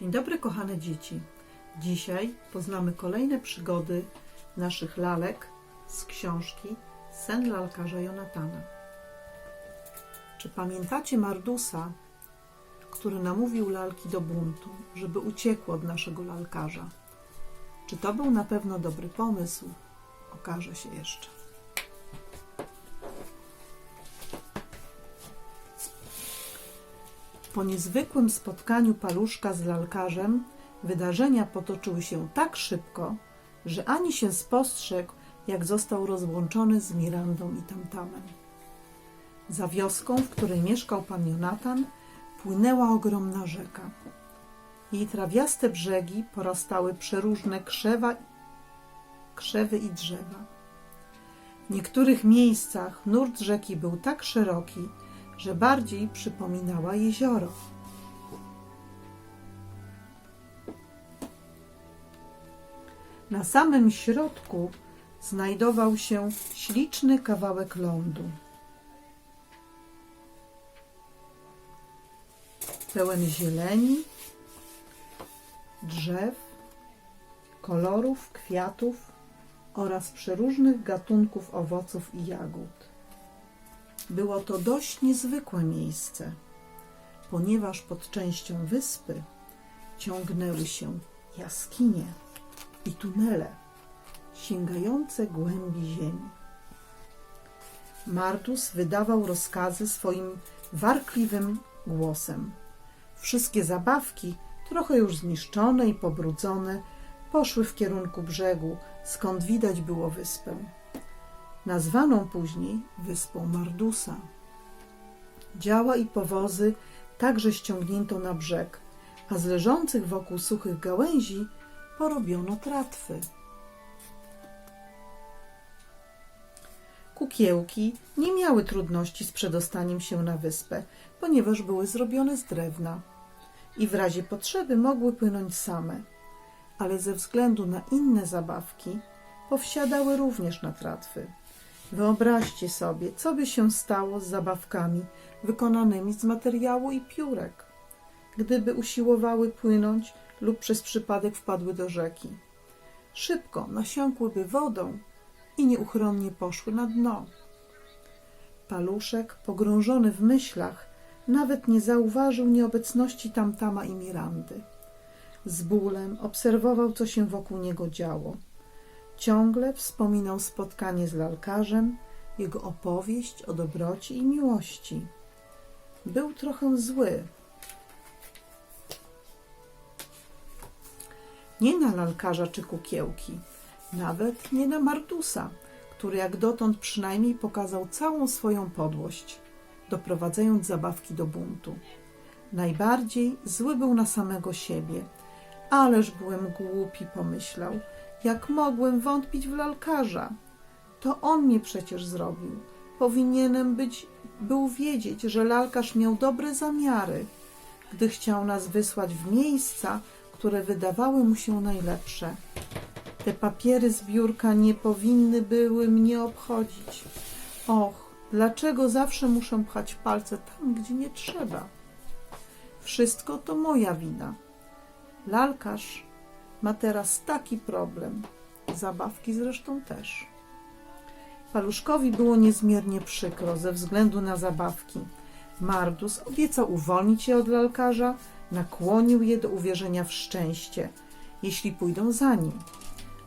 Dzień dobry, kochane dzieci. Dzisiaj poznamy kolejne przygody naszych lalek z książki Sen lalkarza Jonatana. Czy pamiętacie Mardusa, który namówił lalki do buntu, żeby uciekły od naszego lalkarza? Czy to był na pewno dobry pomysł? Okaże się jeszcze. Po niezwykłym spotkaniu paluszka z lalkarzem wydarzenia potoczyły się tak szybko, że ani się spostrzegł, jak został rozłączony z Mirandą i Tamtamem. Za wioską, w której mieszkał pan Jonatan, płynęła ogromna rzeka. Jej trawiaste brzegi porastały przeróżne krzewa, krzewy i drzewa. W niektórych miejscach nurt rzeki był tak szeroki, że bardziej przypominała jezioro. Na samym środku znajdował się śliczny kawałek lądu. Pełen zieleni, drzew, kolorów, kwiatów oraz przeróżnych gatunków owoców i jagód. Było to dość niezwykłe miejsce, ponieważ pod częścią wyspy ciągnęły się jaskinie i tunele sięgające głębi ziemi. Mardus wydawał rozkazy swoim warkliwym głosem. Wszystkie zabawki, trochę już zniszczone i pobrudzone, poszły w kierunku brzegu, skąd widać było wyspę nazwaną później wyspą Mardusa. Działa i powozy także ściągnięto na brzeg, a z leżących wokół suchych gałęzi porobiono tratwy. Kukiełki nie miały trudności z przedostaniem się na wyspę, ponieważ były zrobione z drewna i w razie potrzeby mogły płynąć same, ale ze względu na inne zabawki powsiadały również na tratwy. Wyobraźcie sobie, co by się stało z zabawkami wykonanymi z materiału i piórek, gdyby usiłowały płynąć lub przez przypadek wpadły do rzeki. Szybko nasiąkłyby wodą i nieuchronnie poszły na dno. Paluszek, pogrążony w myślach, nawet nie zauważył nieobecności Tamtama i Mirandy. Z bólem obserwował, co się wokół niego działo. Ciągle wspominał spotkanie z lalkarzem, jego opowieść o dobroci i miłości. Był trochę zły. Nie na lalkarza czy kukiełki, nawet nie na Mardusa, który jak dotąd przynajmniej pokazał całą swoją podłość, doprowadzając zabawki do buntu. Najbardziej zły był na samego siebie. Ależ byłem głupi, pomyślał – jak mogłem wątpić w lalkarza? To on mnie przecież zrobił. Powinienem być, był wiedzieć, że lalkarz miał dobre zamiary, gdy chciał nas wysłać w miejsca, które wydawały mu się najlepsze. Te papiery z biurka nie powinny były mnie obchodzić. Och, dlaczego zawsze muszę pchać palce tam, gdzie nie trzeba? Wszystko to moja wina. Lalkarz ma teraz taki problem. Zabawki zresztą też. Paluszkowi było niezmiernie przykro ze względu na zabawki. Mardus obiecał uwolnić je od lalkarza, nakłonił je do uwierzenia w szczęście, jeśli pójdą za nim.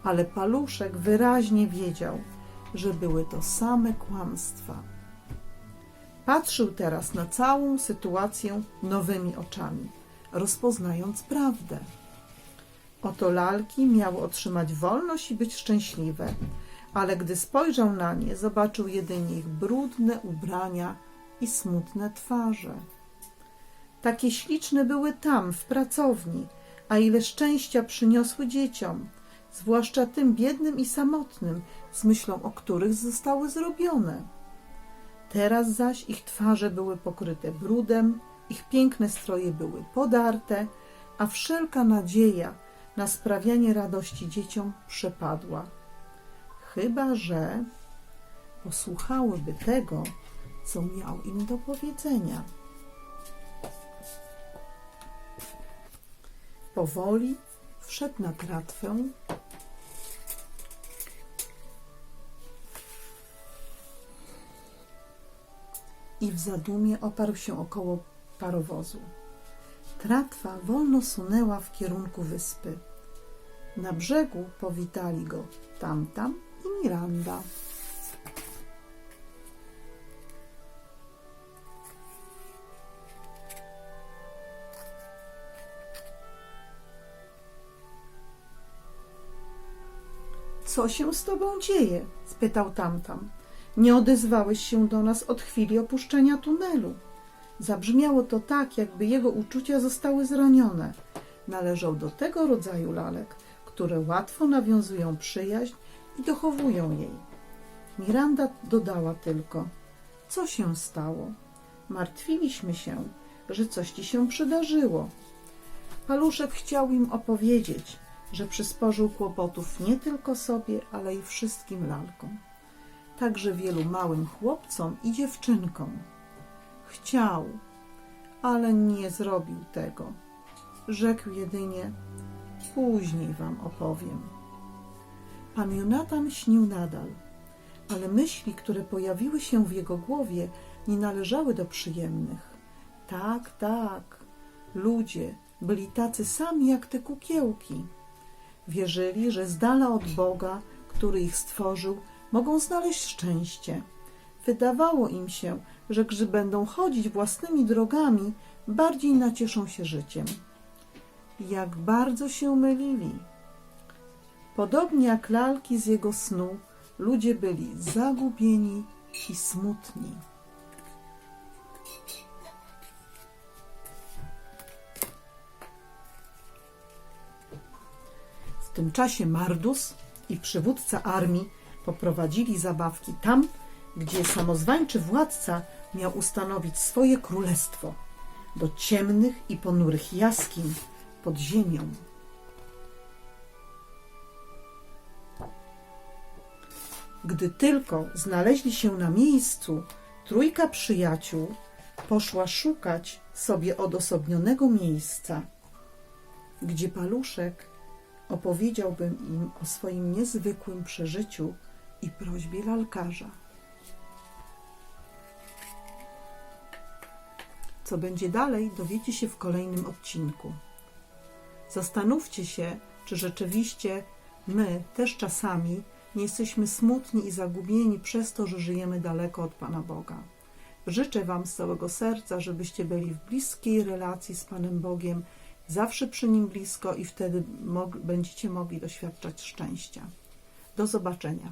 Ale paluszek wyraźnie wiedział, że były to same kłamstwa. Patrzył teraz na całą sytuację nowymi oczami, rozpoznając prawdę. Oto lalki miały otrzymać wolność i być szczęśliwe, ale gdy spojrzał na nie, zobaczył jedynie ich brudne ubrania i smutne twarze. Takie śliczne były tam, w pracowni, a ile szczęścia przyniosły dzieciom, zwłaszcza tym biednym i samotnym, z myślą o których zostały zrobione. Teraz zaś ich twarze były pokryte brudem, ich piękne stroje były podarte, a wszelka nadzieja, na sprawianie radości dzieciom przepadła. Chyba, że posłuchałyby tego, co miał im do powiedzenia. Powoli wszedł na tratwę i w zadumie oparł się około parowozu. Tratwa wolno sunęła w kierunku wyspy. Na brzegu powitali go Tamtam i Miranda. Co się z tobą dzieje? spytał Tamtam. Nie odezwałeś się do nas od chwili opuszczenia tunelu. Zabrzmiało to tak, jakby jego uczucia zostały zranione. Należał do tego rodzaju lalek, które łatwo nawiązują przyjaźń i dochowują jej. Miranda dodała tylko: Co się stało? Martwiliśmy się, że coś ci się przydarzyło. Paluszek chciał im opowiedzieć, że przysporzył kłopotów nie tylko sobie, ale i wszystkim lalkom, także wielu małym chłopcom i dziewczynkom. Chciał, ale nie zrobił tego. Rzekł jedynie: Później wam opowiem. Pan Jonatan śnił nadal, ale myśli, które pojawiły się w jego głowie, nie należały do przyjemnych. Tak, tak, ludzie byli tacy sami jak te kukiełki. Wierzyli, że z dala od Boga, który ich stworzył, mogą znaleźć szczęście. Wydawało im się, że gdy będą chodzić własnymi drogami, bardziej nacieszą się życiem. Jak bardzo się mylili. Podobnie jak lalki z jego snu, ludzie byli zagubieni i smutni. W tym czasie Mardus i przywódca armii poprowadzili zabawki tam, gdzie samozwańczy władca miał ustanowić swoje królestwo do ciemnych i ponurych jaskiń pod ziemią. Gdy tylko znaleźli się na miejscu, trójka przyjaciół poszła szukać sobie odosobnionego miejsca, gdzie paluszek opowiedziałbym im o swoim niezwykłym przeżyciu i prośbie lalkarza. Co będzie dalej, dowiecie się w kolejnym odcinku. Zastanówcie się, czy rzeczywiście my też czasami nie jesteśmy smutni i zagubieni przez to, że żyjemy daleko od Pana Boga. Życzę Wam z całego serca, żebyście byli w bliskiej relacji z Panem Bogiem, zawsze przy Nim blisko i wtedy będziecie mogli doświadczać szczęścia. Do zobaczenia.